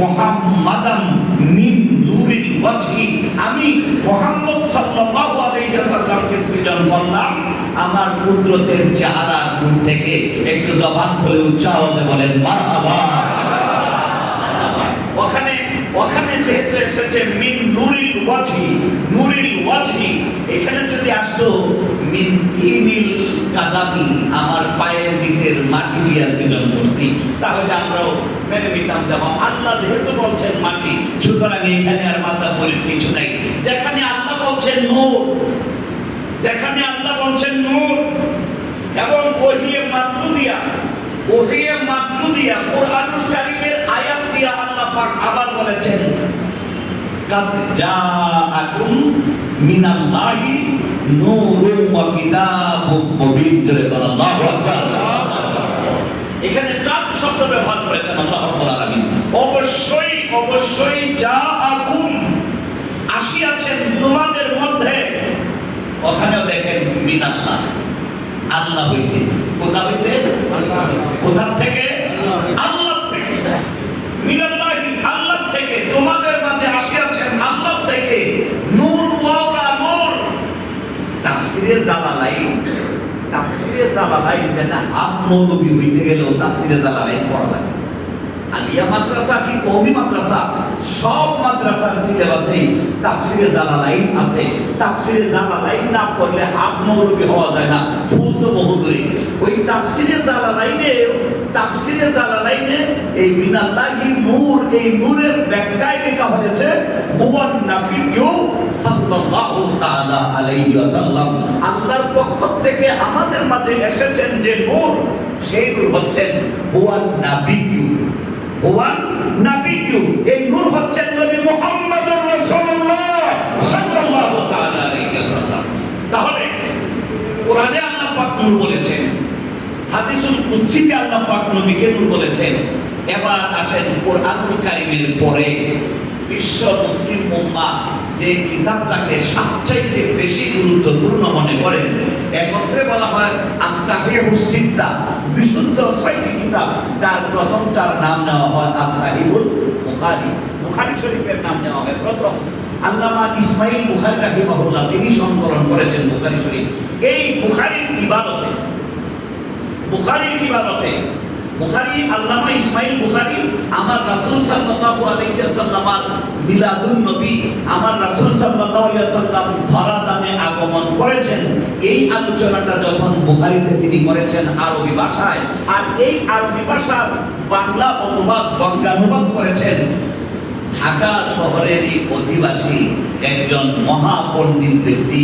মুহাম্মাদান মিন নূরিল ওয়াজহি। আমি মুহাম্মদ সাল্লাল্লাহু আলাইহি ওয়াসাল্লামকে সৃজন করলাম। আমার কুদরতের চেহারা নূর থেকে একটু জবান খুলে উচ্চ আওয়াজে বলেন, মারহাবা। ওখানে ওখানে যেহেতু এসেছে মিন নুরিল ওয়াজহি নুরিল ওয়াজহি, এখানে যদি আসতো, মিন তিনিল কাদামি আমার পায়ের নিচের মাটি দিয়ে সৃজন করছি। তাহলে আমরাও মেনে নিতাম যেমন আল্লাহ যেহেতু বলছেন মাটি, সুতরাং এখানে আর মাথা পরির কিছু নাই। যেখানে আল্লাহ বলছেন নূর, যেখানে আল্লাহ বলছেন নূর, এবং ওহিয়ে মাতলুদিয়া ওহিয়ে মাতলুদিয়া, কোরআনুল কারীমের আয়াত দিয়া আল্লাহ পাক আবার বলেছেন কাদ জাআকুম মিনাল্লাহি নূরুম ওয়া কিতাবুম মুবিন জোরে বলেন আল্লাহু আকবার। এখানে কাদ শব্দ ব্যবহার করেছেন আল্লাহ রাব্বুল আলামিন। অবশ্যই অবশ্যই জাআকুম আসিয়াছেন তোমাদের মধ্যে। ওখানেও দেখেন মিনাল্লাহ। আল্লাহ হইতে। কোথা হইতে? কোথা থেকে? আল্লাহ থেকে মিনাল্লাহি আল্লাহ থেকে তোমাদের মাঝে আসিয়াছেন আল্লাহ থেকে নূর ওয়াওলা নূর তাফসিরে জালালাই তাফসিরে জালালাই যেটা আত্মনবী হইতে গেলেও তাফসিরে জালালাই পড়া লাগে। আলিয়া মাদ্রাসা কি? কওমি মাদ্রাসা। সব মাদ্রাসার সিলেবাসে তাফসিরে জালালাইন আছে। তাফসিরে জালালাইন না করলে মৌলবি হওয়া যায় না। ফুল তো বহু দূরে ওই তাফসিরে তাফসিরে এই নূর, এই নূরের ব্যাখ্যায় লেখা হয়েছে সাল্লাল্লাহু তাআলা আলাইহি ওয়াসাল্লাম। আল্লাহর পক্ষ থেকে আমাদের মাঝে এসেছেন যে নূর, সেই নূর হচ্ছেন হুয়ান নাবিয়্যু হুয়ান নাবিয়্যু এই নূর হচ্ছেন নবী মুহাম্মদুর রাসূলুল্লাহ সাল্লাল্লাহু তাআলা আলাইহি ওয়াসাল্লাম তাহলে কোরআনে আল্লাহ পাক নূর বলেছেন। হাদিসুল কুদসিতে আল্লাহ পাক নবীকে নূর বলেছেন? এবার আসেন কোরআনুল কারীমের পরে। বিশ্ব মুসলিম উম্মাহ যে কিতাবটাকে সবচাইতে বেশি গুরুত্বপূর্ণ মনে করেন, একত্রে বলা হয় আস-সাহিহুস সিত্তা বিশুদ্ধ ছয়টি কিতাব, তার প্রথমটার নাম নেওয়া হয় আস-সাহিহুল বুখারী। বুখারী শরীফের নাম নেওয়া হয় প্রথম। আল্লামা ইসমাইল বুখারী রাহিমাহুল্লাহ তিনি সংকলন করেছেন বুখারী শরীফ। এই বুখারীর ইবাদতে বুখারীর ইবাদতে, বুখারী, আল্লামা ইসমাইল বুখারী আমার সাল্লাল্লাহু আলাইহি ওয়াসাল্লামার মিলাদুন নবী আমার সাল্লাল্লাহু আলাইহি ওয়াসাল্লাম আগমন করেছেন। এই আলোচনাটা যখন বুখারীতে তিনি করেছেন আরবি ভাষায়, আর এই আরবি ভাষার বাংলা অনুবাদ, বঙ্গানুবাদ করেছেন ঢাকা শহরেরই অধিবাসী একজন মহাপণ্ডিত ব্যক্তি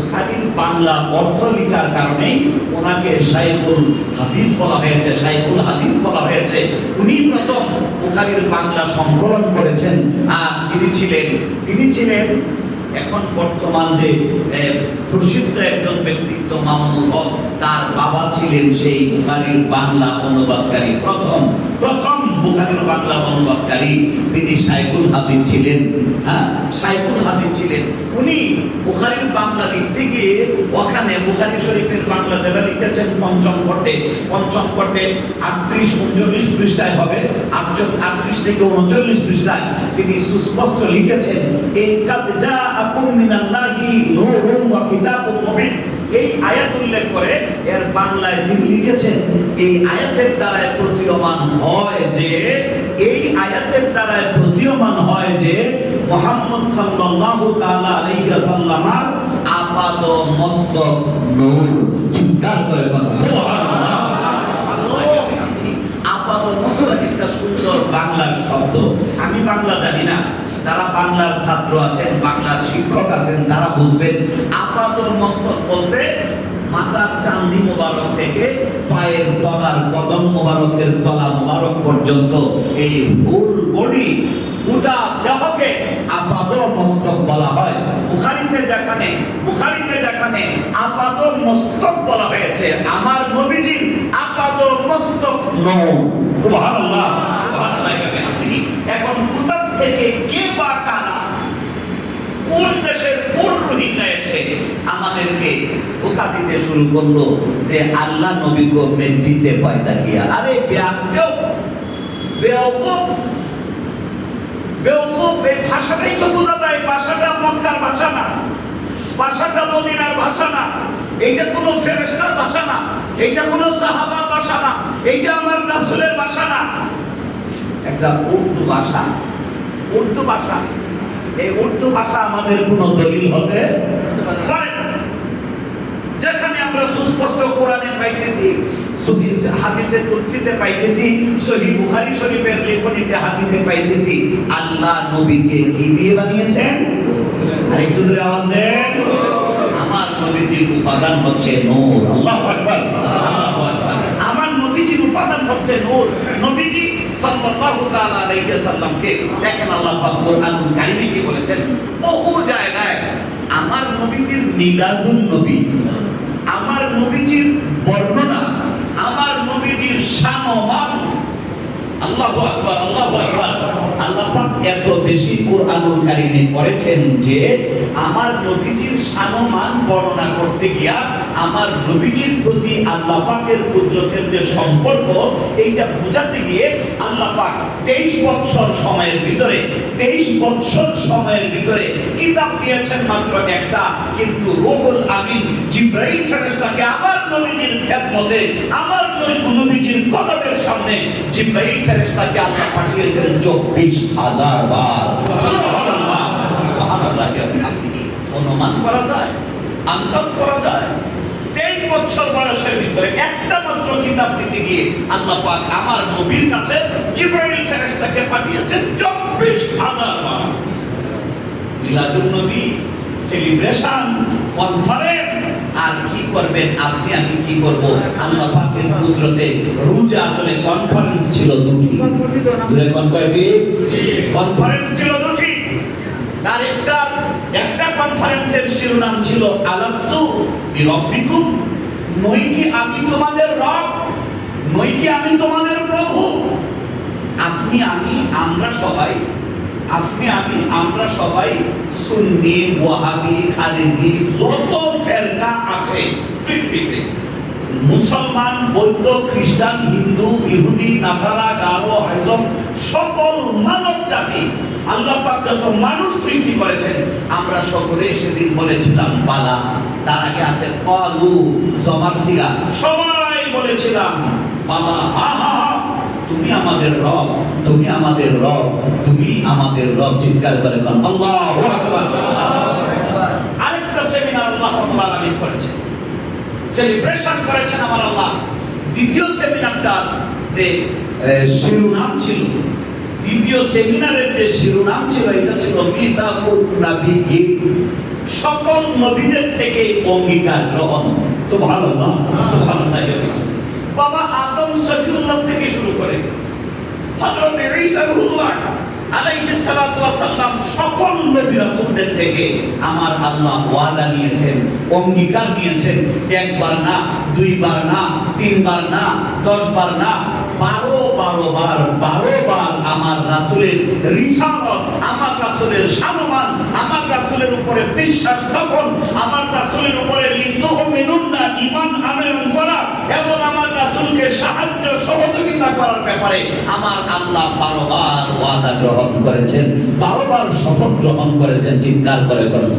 ওখানে বাংলা অর্থ লিখার কারণে ওনাকে সাইফুল হাদিস বলা হয়েছে সাইফুল হাদিস বলা হয়েছে। উনি প্রথম ওখানের বাংলা সংকলন করেছেন। আর তিনি ছিলেন তিনি ছিলেন এখন বর্তমান যে প্রসিদ্ধ একজন ব্যক্তিত্ব মামুনুল হক, তার বাবা ছিলেন সেই বুখারীর বাংলা অনুবাদকারী, প্রথম প্রথম বুখারীর বাংলা অনুবাদকারী। তিনি সাইকুল হাদিস ছিলেন হ্যাঁ সাইকুল হাদিস ছিলেন। উনি বুখারীর বাংলা লিখতে গিয়ে ওখানে বুখারী শরীফের বাংলা যেটা লিখেছেন পঞ্চম খণ্ডে পঞ্চম খণ্ডে আটত্রিশ, উনচল্লিশ পৃষ্ঠায় হবে। আটত্রিশ থেকে উনচল্লিশ পৃষ্ঠায় তিনি সুস্পষ্ট লিখেছেন, এই কাদ যা আকুম মিনাল্লাহি নূরুম ওয়া কিতাবুম মুবিন। এই আয়াত উল্লেখ করে এর বাংলায় তিনি লিখেছেন, এই আয়াতের দ্বারায় প্রতীয়মান হয় যে, এই আয়াতের দ্বারায় প্রতীয়মান হয় যে, মুহাম্মদ সাল্লাল্লাহু তাআলা আলাইহি আপাদ মস্তক নূর। চিৎকার করে সুবহানাল্লাহ। আপাত মস্তক একটা সুন্দর বাংলার শব্দ। আমি বাংলা জানি না। যারা বাংলার ছাত্র আছেন, বাংলার শিক্ষক আছেন, তারা বুঝবেন আপাত মস্তক বলতে মাথার চান্দি মোবারক থেকে পায়ের তলার কদম মোবারকের তলা মোবারক পর্যন্ত এই ফুল বডি গোটা দেহকে আপাত মস্তক বলা হয়। বুখারীতে যেখানে বুখারীতে যেখানে আপাত মস্তক বলা হয়েছে, আমার নবীজির আপাত মস্তক নৌ কোন দেশের কোন এসে আমাদেরকে শুরু করল যে আল্লাহ নবী পয়দা কিয়া আরে ব্যাপকেও বেওকুফ বেওকুফ এই ভাষাটাই তো বোঝা যায়, ভাষাটা মক্কার ভাষা না। ভাষাটা মদিনার ভাষা না। এইটা কোনো ফেরেশতার ভাষা না। এইটা কোনো সাহাবার ভাষা না। এইটা আমার রাসূলের ভাষা না। একটা উর্দু ভাষা। উর্দু ভাষা। এই উর্দু ভাষা আমাদের কোনো দলিল হতে পারে যেখানে আমরা সুস্পষ্ট কোরআনে পাইতেছি হাদিসে কুদসিতে পাইতেছি সহিহ বুখারী শরীফের লেখনীতে হাদিসে পাইতেছি, আল্লাহ নবীকে কি দিয়ে বানিয়েছেন? আর একটু ধরে আওয়াজ দেন। নবীজির উপাদান হচ্ছে নূর। আল্লাহু আকবার। আমার নবীজির উপাদান হচ্ছে নূর। নবীজি সাল্লাল্লাহু তাআলা আলাইহি সাল্লামকে দেখেন আল্লাহ পাক কোরআনুল কারীমে কি বলেছেন? বহু জায়গায় আমার নবীজির মিলাদুন নবী, আমার নবীজির বর্ণনা, আমার নবীজির শানমান আল্লাহু আকবার আল্লাহু আকবার। আল্লাহ পাক এত বেশি কোরআনুল করেছেন যে, আমার নবীজির সানমান বর্ণনা করতে গিয়া আমার নবীজির প্রতি আল্লাহ পাকের কুদরতের যে সম্পর্ক, এইটা বোঝাতে গিয়ে আল্লাহ পাক 23 বছর সময়ের ভিতরে 23 বছর সময়ের ভিতরে কিতাব দিয়েছেন মাত্র একটা, কিন্তু রূহুল আমিন জিব্রাইল ফেরেশতাকে আমার নবীজির খেদমতে, আমার নবীজির কদমের সামনে জিব্রাইল ফেরেশতাকে আল্লাহ পাঠিয়েছেন 24000 বার। সুবহানাল্লাহ। সুবহানাল্লাহ অনুমান করা যায়? আন্দাজ করা যায়? বছর বয়সের ভিতরে একটা মাত্র কিতাব দিতে গিয়ে আল্লাহ পাক আমার নবীর কাছে জিব্রাইল ফেরেশতাকে পাঠিয়েছেন চব্বিশ হাজার বার। মিলাদুন নবী সেলিব্রেশন কনফারেন্স আর কি করবেন আপনি আমি কি করব? আল্লাহ পাকের কুদরতে রোজা আসলে কনফারেন্স ছিল দুটি। কনফারেন্স ছিল দুটি। তার একটা একটা কনফারেন্সের শিরোনাম ছিল, আলাস্তু বিরব্বিকুম? নই কি আমি তোমাদের রব? নই কি আমি তোমাদের প্রভু? আপনি আমি, আমরা সবাই, আপনি আমি, আমরা সবাই সুন্নি, ওয়াহাবি, খারিজি, যত ফেরকা আছে পৃথিবীতে মুসলমান, বৌদ্ধ, খ্রিস্টান, হিন্দু, ইহুদি, নাসারা, গারো হাইজম সকল মানব জাতি আল্লাহ পাক যত মানুষ সৃষ্টি করেছেন, আমরা সকলে সেদিন বলেছিলাম, বালা। তার আগে আছে কলু সবাই বলেছিলাম, বালা হা হা হা তুমি আমাদের রব, তুমি আমাদের রব, তুমি আমাদের রব, চিৎকার করে আল্লাহু আকবার। আরেকটা সেমিনার আল্লাহ করেছেন। সেলিব্রেশন করেছেন আমার আল্লাহ। দ্বিতীয় সেমিনারটা যে শিরোনাম ছিল। দ্বিতীয় সেমিনারের যে শিরোনাম ছিল, এটা ছিল মিসাকুল নাবিয়্যিন। সকল নবীদের থেকে অঙ্গীকার গ্রহণ। সুবহানাল্লাহ সুবহানাল্লাহ বাবা আদম সফিউল্লাহ থেকে শুরু করে। হযরত ঈসা রুহুল্লাহ। সকল থেকে আমার আল্লাহ ওয়াদা নিয়েছেন, অঙ্গীকার নিয়েছেন, একবার না, দুইবার না, তিনবার না, দশবার না, বারো বারো বার বারো বার আমার রাসূলের রিসালত, আমার রাসূলের সম্মান আমার রাসূলের উপরে বিশ্বাস স্থাপন, আমার রাসূলের উপরে লিতুহ মিনুন্না ঈমান আনয়ন করা এবং আমার রাসূলকে সাহায্য সহযোগিতা করার ব্যাপারে আমার আল্লাহ বারোবার ওয়াদা গ্রহণ করেছেন, বারোবার শপথ গ্রহণ করেছেন, চিৎকার করে করেন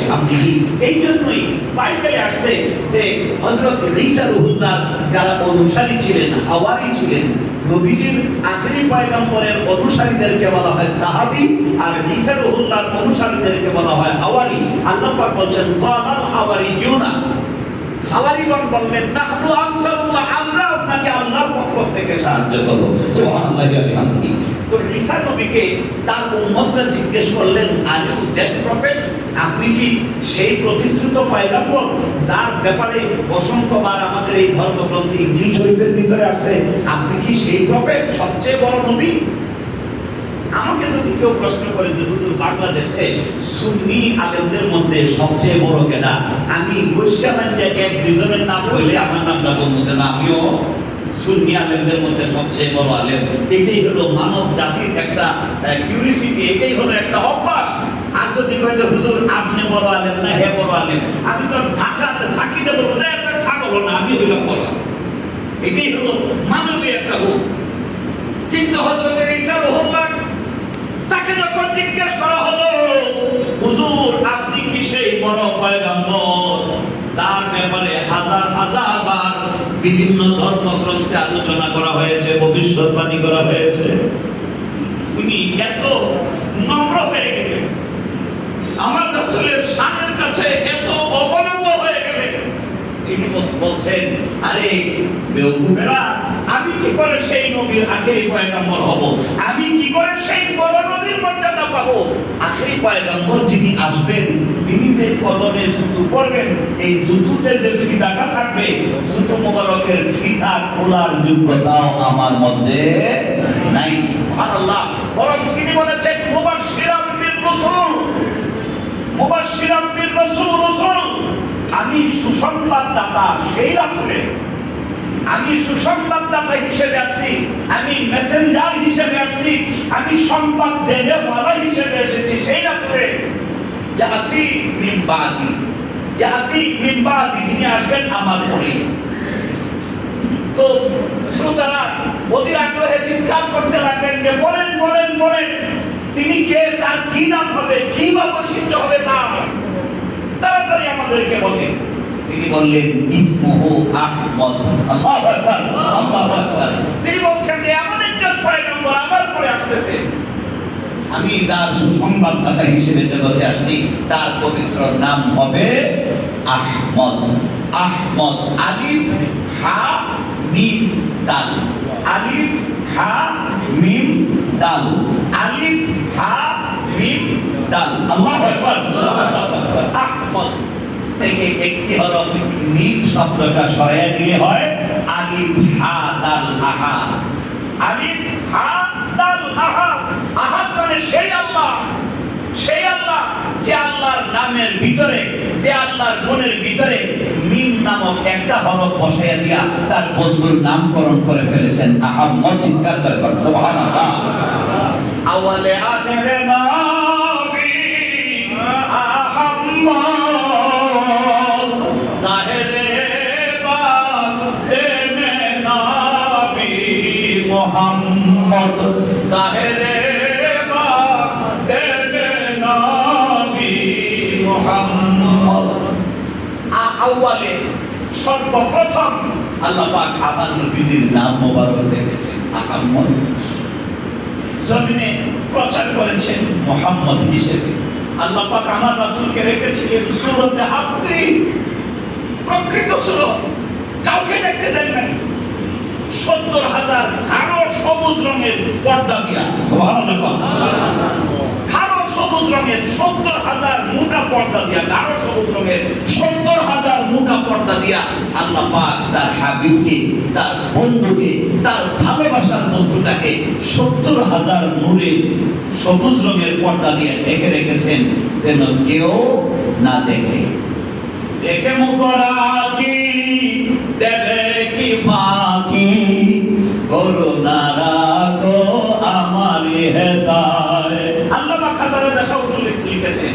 বিহামদিহি। এই জন্যই বাইবেলে আসছে যে হযরত ঈসা রুহুল্লাহ, যারা অনুসারী ছিলেন, হাওয়ারি ছিলেন নবীজির আখেরি পয়গম্বরের অনুসারীদেরকে বলা হয় সাহাবি আর ঈসা রুহুল্লাহর অনুসারীদেরকে বলা হয় হাওয়ারি। আল্লাহ পাক বলছেন কালাল বললেন, নাহনু আনসারুল্লাহ আপনাকে আল্লাহর পক্ষ থেকে সাহায্য করব সুবহানাল্লাহি ওয়া বিহামদিহি তো ঈসা নবীকে তার উম্মতরা জিজ্ঞেস করলেন, আর ইউ প্রফেট আপনি কি সেই প্রতিশ্রুত পয়গম্বর? যার ব্যাপারে অসংখ্যবার আমাদের এই ধর্মগ্রন্থ ইনজিল শরীফের ভিতরে আসছে, আপনি কি সেই প্রফেট সবচেয়ে বড় নবী? আমাকে যদি কেউ প্রশ্ন করে যে, হুজুর, বাংলাদেশে সুন্নি আলেমদের মধ্যে সবচেয়ে বড় কেনা আমি গোস্বামান্যে এক দুজনের নাম বললে আমার নামটা বলব যে না, আমিও সুন্নি আলেমদের মধ্যে সবচেয়ে বড় আলেম। এটাই হলো মানব জাতির একটা কিউরিসিটি এটাই হলো একটা অভ্যাস। আর যদি কয় যে, হুজুর, আপনি বড় আলেন না, হে বড় আলেন আমি তো ঢাকাতে থাকিতে বলব, না একটা ছাগল না, আমি হইলাম বড় এটাই হলো মানবীয় একটা হুক কিন্তু হজরতের ঈসা রহুল্লাহ তাকে যখন জিজ্ঞেস করা হলো, হুজুর, আপনি কি সেই বড় পয়গম্বর তার ব্যাপারে হাজার হাজার বার বিভিন্ন ধর্মগ্রন্থে আলোচনা করা হয়েছে, ভবিষ্যৎবাণী করা হয়েছে। উনি এত নম্র হয়ে গেলেন। আমার রাসূলের শানের কাছে এত অবনত হয়ে গেলেন। তিনি বল- বলছেন, আরে, বেউকুফেরা, আমি কি করে সেই নবীর আখেরি পয়গম্বর হব? আমি কি করে সেই বড় নবীর মর্যাদা পাবো? আখেরি পয়গম্বর যিনি আসবেন তিনি যে কদমে জুতু পরবেন এই জুতুতে যে ফিতাটা থাকবে জুতো মোবারকের ফিতা খোলার যোগ্যতাও আমার মধ্যে নাই। সুবহানাল্লাহ। বরং তিনি বলেছেন মুবাশশিরাম বিল রাসূল। মুবাশশিরাম বিল রাসূল রাসূল। আমি সুসংবাদদাতা সেই রাসূলের। আমি সুসংবাদদাতা হিসেবে আসছি আমি মেসেঞ্জার হিসেবে আসছি আমি সংবাদ দেবে বলা হিসেবে এসেছি সেই রাসূলের। ইয়াতি মিন বাদি। ইয়াতি মিন বাদি, যিনি আসবেন আমার পরে। তো শ্রোতারা, অধীর আগ্রহে চিৎকার করতে লাগলেন যে, বলেন বলেন বলেন, তিনি কে, তার কি নাম হবে, কি বা বৈশিষ্ট্য হবে তাড়াতাড়ি আমাদেরকে বলেন। তিনি বললেন, ইসমুহু আহমদ। আল্লাহু আকবার আল্লাহু আকবার। তিনি বলছেন যে, এমন একজন পয়গম্বর আমার পরে আসতেছে। আমি যার সুসংবাদদাতা হিসেবে জগতে আসছি, তার পবিত্র নাম হবে আহমদ। আহমদ, আলিফ, হা, মিম, দাল। আলিফ, হা, মিম, দাল। আলিফ, হা, মিম, দাল। আল্লাহু আকবার। আহমদ থেকে একটি হলো মিম শব্দটা সরাইয়া দিলে হয়, আলিফ, হা, দাল, আহা। আলিফ, হা, দাল, আহা। আহাদ মানে সেই আল্লাহ। সেই আল্লাহ যে আল্লাহর নামের ভিতরে, যে আল্লাহর গুণের ভিতরে মিম নামক একটা হরফ বসাইয়া দিয়া তার বন্ধুর নামকরণ করে ফেলেছেন আহাম্মদ চিৎকার করে করেন সুবহানাল্লাহ। আওয়ালে আখেরে নবী, আহাম্মদ। মোহাম্মদ। জাহেরে আউয়ালে সর্বপ্রথম আল্লাহ পাক আমার নবীজির নাম মোবারক রেখেছেন, আহাম্মদ। জমিনে প্রচার করেছেন মোহাম্মদ হিসেবে। আল্লাহ পাক আমার রাসূলকে রেখেছিলেন সুরতে হাত্তি প্রকৃত সুরত কাউকে দেখতে দেন নাই। সত্তর হাজার গাঢ় সবুজ রঙের পর্দা দিয়া। গাঢ় সবুজ রঙের সত্তর হাজার মোটা পর্দা দিয়া গাঢ় সবুজ রঙের সত্তর হাজার মোটা পর্দা দিয়া আল্লাহ পাক তার হাবিবকে, তার বন্ধুকে, তার ভালোবাসার বস্তুটাকে সত্তর হাজার নূরের সবুজ রঙের পর্দা দিয়ে ঢেকে রেখেছেন, যেন কেউ না দেখে। দেখে মুখরাজি, দেবে কি ফাঁকি? করুণা রাখো আমার হেদায়। আল্লাহ খাতারে দেশাউদ্দুল লিখেছেন,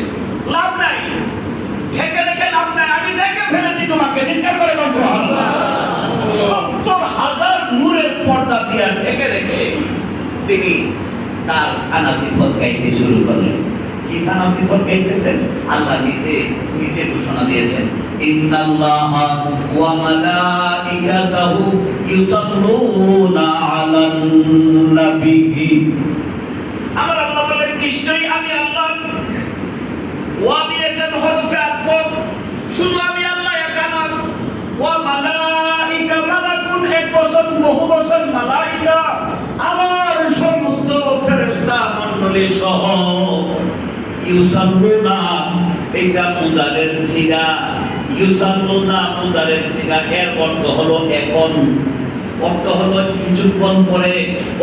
লাভ নাই ঢেকে রেখে লাভ নাই আমি দেখে তোমাকে চিন্তা করে সত্তর হাজার নূরের পর্দা দিয়ে ঢেকে রেখে তিনি তার সানা সিফত গাইতে শুরু করলেন। কি সানা সিফত গাইতেছেন? আল্লাহ নিজে নিজে ঘোষণা দিয়েছেন, ইন্নাল্লাহা ওয়া মালাইকাতাহু ইউসাল্লুনা আলান নাবিয়্যি আমার আল্লাহ বলেন, নিশ্চয়ই আমি আল্লাহ ওয়া দিয়েছেন হরফে আতফ শুধু আমি আল্লাহ একা না ওয়া মালাইকা বছর বহু বছর মালাইকা আমার সমস্ত ফেরেশতা মণ্ডলী সহ ইউসাল্লুনা এটা মুজারের সিগা ইউসাল্লুনা মুজারের সিগা এর অর্থ হলো এখন। অর্থ হলো কিছুক্ষণ পরে,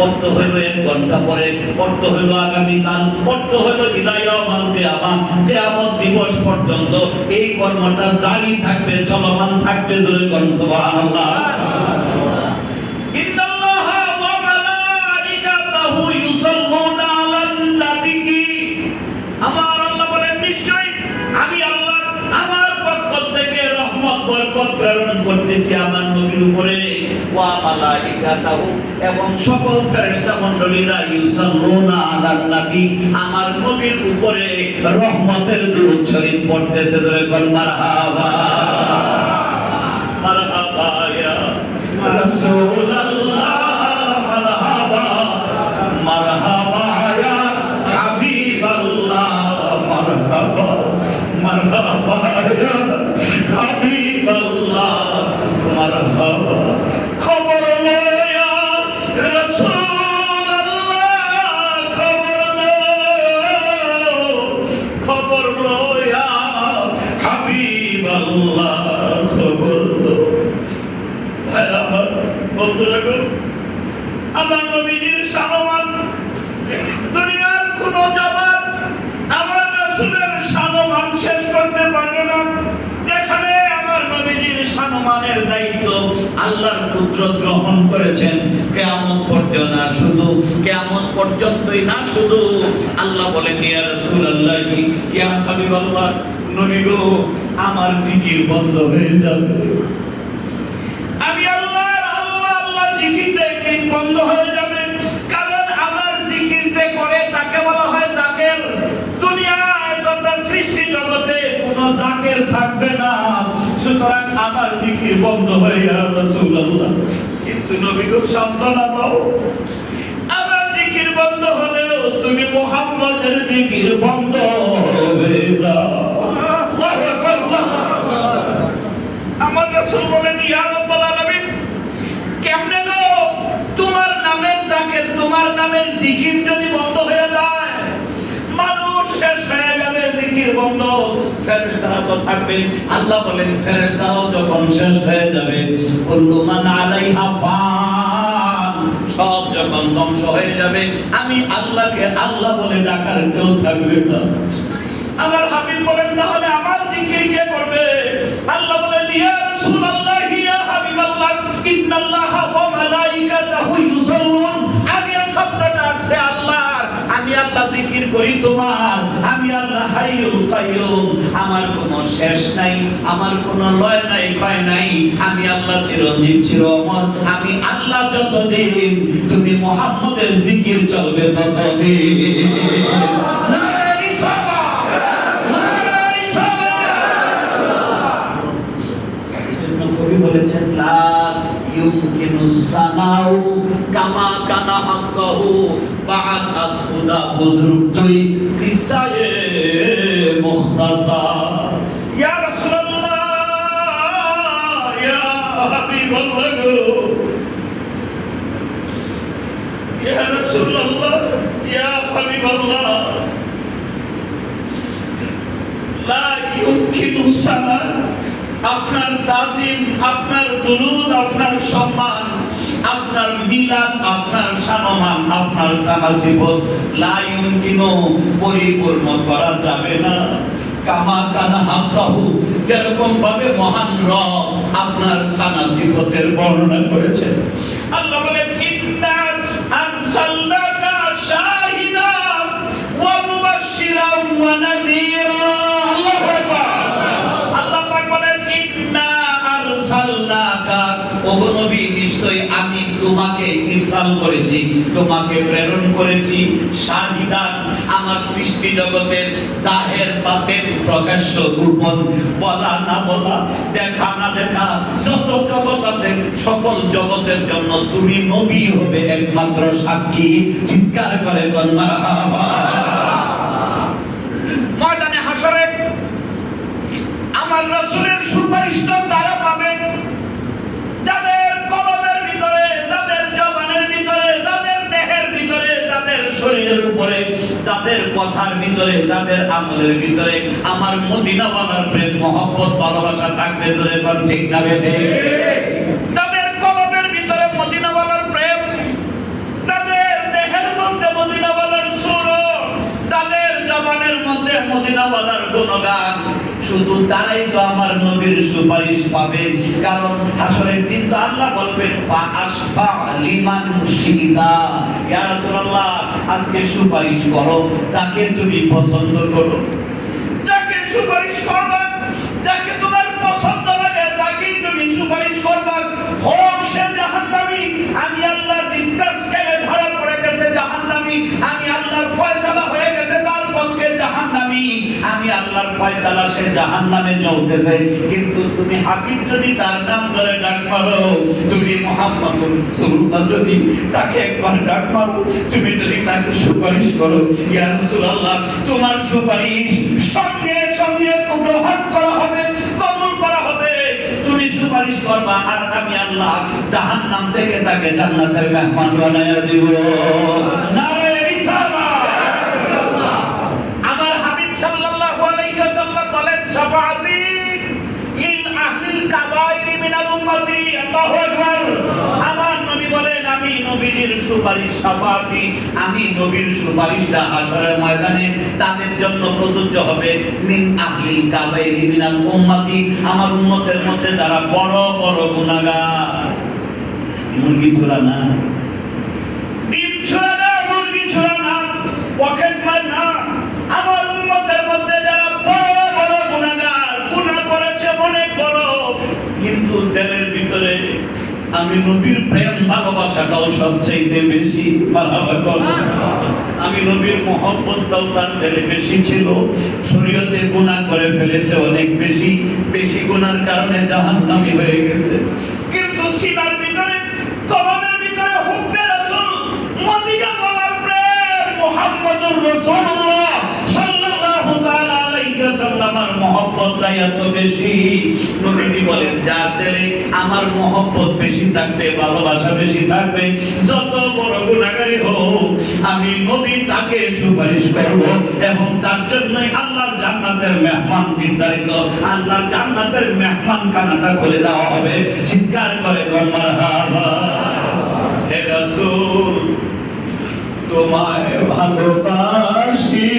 অর্থ হইল এক ঘণ্টা পরে, অর্থ হইল আগামীকাল, অর্থ হইল ইলাইয়ামাল কিয়ামা, কিয়ামত দিবস পর্যন্ত। এই কর্মটা জারি থাকবে, চলমান থাকবে, জোরে কোন সুবহানাল্লাহ। এবং সকল ফেরেশতা মণ্ডলীরা ইউসাল্লুনা আলান নবী, আমার নবীর উপরে রহমতের দরুদ শরীফ পড়তেছে, জোরে কোন মারহাবা। মারহাবা মারহাবা। মারহাবা মারহাবা। মারহাবা। আমার নবীজির সালমান দুনিয়ার কোন জবাব আমার রাসূলের সালমান শেষ করতে পারবে না যেখানে আমার নবীজির দায়িত্ব আল্লাহর কুদরত গ্রহণ করেছেন। কেয়ামত পর্যন্ত না শুধু, কেয়ামত পর্যন্তই না শুধু। আল্লাহ বলেন, ইয়া রাসূলুল্লাহ, ইয়া হাবিবাল্লাহ, নবী গো, আমার জিকির বন্ধ হয়ে যাবে। আমি আল্লাহ আল্লাহ আল্লাহ জিকিরটা একদিন বন্ধ হয়ে যাবে। কারণ আমার জিকির যে করে, তাকে বলা হয় জাকের। দুনিয়ায় তথা সৃষ্টি জগতে কোনো জাকের থাকবে না। সুতরাং আমার জিকির বন্ধ হয়ে যাবে রাসূলুল্লাহ। কিন্তু নবী গো সান্ত্বনা পাও আমার জিকির বন্ধ হলেও তুমি মোহাম্মদের জিকির বন্ধ হবে না। বলেন, ইয়া রাব্বাল আলামিন, কেমনে তোমার নামের জাকের, তোমার নামের জিকির যদি বন্ধ হয়ে যায় মানুষ শেষ হয়ে যাবে জিকির বন্ধ ফেরেশতারা তো থাকবে। আল্লাহ বলেন, ফেরেশতারাও যখন শেষ হয়ে যাবে, কুল্লু মান আলাইহা ফান। সব যখন ধ্বংস হয়ে যাবে, আমি আল্লাহকে আল্লাহ বলে ডাকার কেউ থাকবে না। আমার হাবিব বলেন, তাহলে জিকির করি তোমার। আমি আল্লাহ হাইয়ুল কাইয়ুম। আমার কোনো শেষ নাই, আমার কোনো লয় নাই, ক্ষয় নাই। আমি আল্লাহ চিরঞ্জীব, চির অমর। আমি আল্লাহ যতদিন, তুমি মুহাম্মদের জিকির চলবে ততদিন। নারায়ে রিসালাত কবি বলেছেন লা ইউমকিনু সানাউ কামা কানা হাক্কাহু বাআদ আখুদা বুজরুগ তুই কিসায়ে মুখতাসার ইয়া রাসূলুল্লাহ, ইয়া হাবিবাল্লাহ। গো ইয়া রাসূলুল্লাহ, ইয়া হাবিবাল্লাহ। লা ইউমকিনু সালাত আপনার তাজিম, আপনার দুরুদ, আপনার সম্মান, আপনার মিলাদ, আপনার সম্মান আপনার জানাসিবত লা ইউমকিনু, পরিপূর্ণ করা যাবে না। কামা কানা হাক্কাহু, যেরকম ভাবে মহান রব আপনার সানাসিফতের বর্ণনা করেছেন। আল্লাহ বলেন, ইন্না আরসালনাকা শাহিদান ওয়া মুবাশশিরান ওয়া নাযীরা আল্লাহু আকবার আল্লাহ পাক বলেন ইন্না আরসালনাকা ওগো নবী, নিশ্চয়ই আমি তোমাকে ইরসাল করেছি, তোমাকে প্রেরণ করেছি। শাহিদান, আমার সৃষ্টি জগতের জাহের বাতেন প্রকাশ্য গোপন, বলা না বলা, দেখা না দেখা, যত জগৎ আছে, সকল জগতের জন্য তুমি নবী হবে একমাত্র সাক্ষী। চিৎকার করে গন্মারা ময়দানে হাসরে আমার রাসূলের সুপারিশ তো তারা পাবে যাদের কলমের ভিতরে যাদের জবানের ভিতরে যাদের দেহের ভিতরে যাদের শরীরের উপরে, যাদের কথার ভিতরে, যাদের আমলের ভিতরে আমার মদিনা মদিনাওয়ালার প্রেম, মহব্বত, ভালোবাসা থাকবে ধরে ঠিক না বেঠে যাদের কলমের ভিতরে মদিনাওয়ালার প্রেম যাদের দেহের মধ্যে মদিনাওয়ালার সুর যাদের আজকে সুপারিশ করো, যাকে তুমি পছন্দ করো। যাকে সুপারিশ করবে, যাকে তোমার পছন্দ লাগে তুমি সুপারিশ করবার হোক সে জাহান্নামী, আমি আল্লাহর নির্দেশ স্কেলে ধরা পড়ে গেছে জাহান্নামী, আমি আল্লাহর ফয়সালা হয়ে গেছে জাহান্নামী। আমি আল্লাহর ফয়সালা সে জাহান্নামে কিন্তু তুমি হাবিব যদি তার নাম ধরে ডাক মারো, তুমি মোহাম্মদ রাসূলুল্লাহ যদি তাকে একবার ডাক মারো, তুমি যদি তাকে সুপারিশ করো, ইয়া রাসূলুল্লাহ, তোমার সুপারিশ সঙ্গে সঙ্গে গ্রহণ করা হবে, কবুল করা হবে। তুমি সুপারিশ করবা, আর আমি আল্লাহ জাহান্নাম থেকে তাকে জান্নাতের মেহমান বানায়া দিব। নারে রিসালাত আমার হাবিব সাল্লাল্লাহু আলাইহি ওয়াসাল্লাম বলেন শাফাআতি লিল আহলিল কাবাইর মিনাল উম্মতি আল্লাহু আকবার আমার নবী বলেন আমি সুপারিশ শাফাআতি আমি নবীর সুপারিশটা হাশরের ময়দানে তাদের জন্য প্রযোজ্য হবে। মিন আহলি কাবাইরি মিনাল উম্মতি, আমার উম্মতের মধ্যে যারা বড় বড় গুনাহগার। মুরগি ছোড়া না ডিম ছোড়া না মুরগি ছোড়া না পকেট মার না আমার উম্মতের মধ্যে যারা বড় বড় গুনাহগার গুনাহ করেছে অনেক বড় কিন্তু দিলের ভিতরে আমি নবীর প্রেম ভালোবাসাটাও সবচাইতে বেশি আমি নবীর মহব্বতটাও দিলে বেশি ছিল। শরীয়তে গুনাহ করে ফেলেছে অনেক বেশি বেশি গুণার কারণে জাহান্নামী হয়ে গেছে। কিন্তু সিনার ভিতরে, কলমের ভিতরে হুব্বে রাসূল, মদিনা বলার প্রেম, মুহাম্মদুর রাসূলুল্লাহ সাল্লাল্লাহু তাআলা আলাইহি ওয়াসাল্লামের মহব্বতটা এত বেশি, নবীজি বলেন, যার দিলে আমার মহব্বত বেশি থাকবে, ভালোবাসা বেশি থাকবে, যত বড় গুনাহগারী হোক, আমি নবী তাকে সুপারিশ করব এবং তার জন্যই আল্লাহর জান্নাতের মেহমান নির্ধারিত, আল্লাহর জান্নাতের মেহমান খানাটা খুলে দেওয়া হবে। চিৎকার করে কর, মারহাবা। হে রাসূল, তোমায় ভালোবাসি।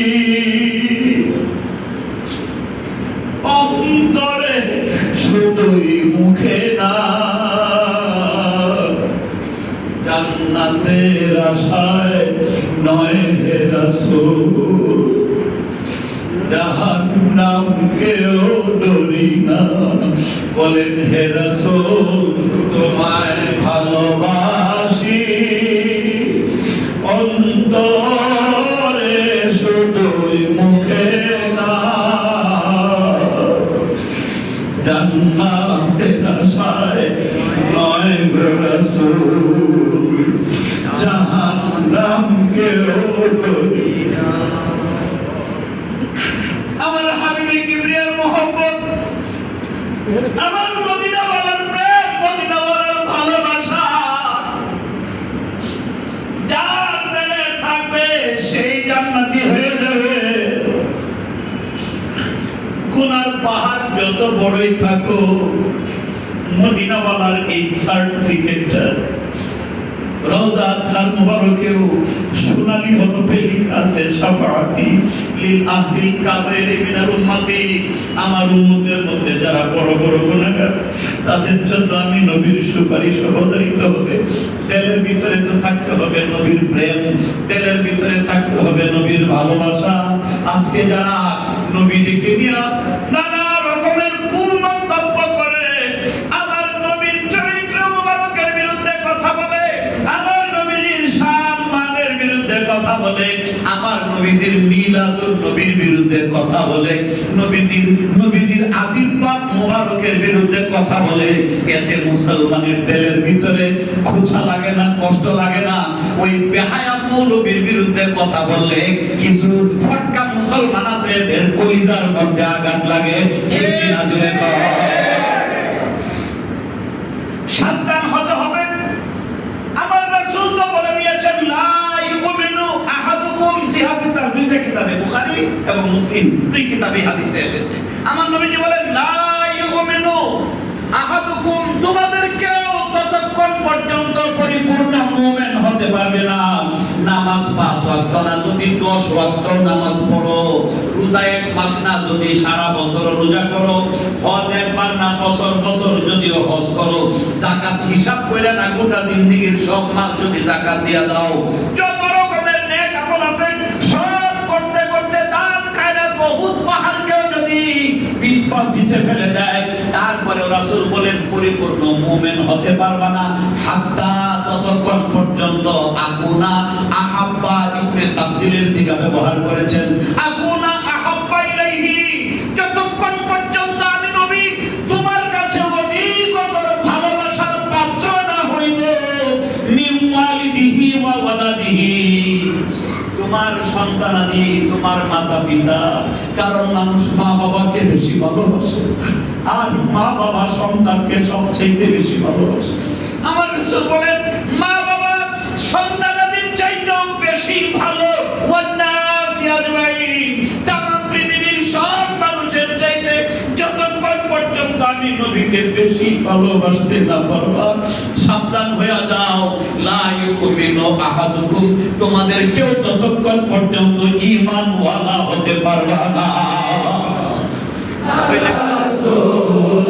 বলেন হে রাসূল বড়ই থাকো। মদিনাওয়ালার এই সার্টিফিকেটটা সোনালি হরফে লেখা আছে লিল আহলিল কাবাইর মিনাল উম্মতি। আমার উম্মতের মধ্যে যারা বড় বড় গুনাহগার, তাদের জন্য আমি নবীর সুপারিশ হবে। তেলের ভিতরে তো থাকতে হবে নবীর প্রেম, তেলের ভিতরে থাকতে হবে নবীর ভালোবাসা। আজকে যারা নবীজিকে নিয়ে নানা রকমের কুমন্তব্য করে আমার নবীর চরিত্র মুবারকের বিরুদ্ধে কথা বলে আমার নবীর সম্মানের বিরুদ্ধে কথা বলে, আমার নবীজির মিলাদুল নবীর বিরুদ্ধে কথা বলে, নবীজির নবীজির আবির্ভাব মুবারকের বিরুদ্ধে কথা বলে। এতে মুসলমানের দিলের ভিতরে খোঁচা লাগে না, কষ্ট লাগে না। ওই বেহায়া মৌলবীর বিরুদ্ধে কথা বললে কিছু ফটকা মুসলমান আছে, এদের কলিজার মধ্যে আঘাত লাগে। ঠিক কিনা জুড়ে কর সাবধান হতে হবে আমার রাসূল তো বলে দিয়েছেন লা ইউমিনু আহাদুকুম সিহাসি তার দুইটা কিতাবে বুখারী এবং মুসলিম দুই কিতাবে হাদিসে এসেছে। আমার নবীজি বলেন, লা আহাদুকুম, তোমাদের কেউ ততক্ষণ পর্যন্ত পরিপূর্ণ মুমিন হতে পারবে না। নামাজ পাঁচ ওয়াক্ত না, যদি দশ ওয়াক্ত নামাজ পড়ো। রোজা এক মাস না, যদি সারা বছর রোজা করো। হজ একবার না, বছর বছর যদি হজ করো। জাকাত হিসাব করে না, গোটা জিন্দিগির সব মাস যদি জাকাত দিয়া দাও। ফেলে দেয়। তারপরে রাসূল বলেন, পরিপূর্ণ হতে পারবা না। হাত্তা ততক্ষণ পর্যন্ত আহাব্বা ইসমে সিগা ব্যবহার করেছেন। আগুনা আহাব্বা ইলাইহি। যতক্ষণ পর্যন্ত আমি নবী, তোমার কাছে অধিকতর ভালোবাসার পাত্র না হইব। মিন ওয়ালিদিহি ওয়া ওয়ালাদিহি। তোমার সন্তানাদি তোমার মাতা পিতা কারণ মানুষ মা বাবাকে বেশি ভালোবাসে। আর মা বাবা সন্তানকে সবচেয়ে বেশি ভালোবাসে। আমার কিছু বলেন মা বাবা সন্তানাদির চাইতেও বেশি ভালো। আমি নবীকে বেশি ভালোবাসতে না পারবা সাবধান হয়ে যাও। আহাদুকুম। তোমাদের কেউ ততক্ষণ পর্যন্ত ইমান ওয়ালা হতে পারবে না। রাসূল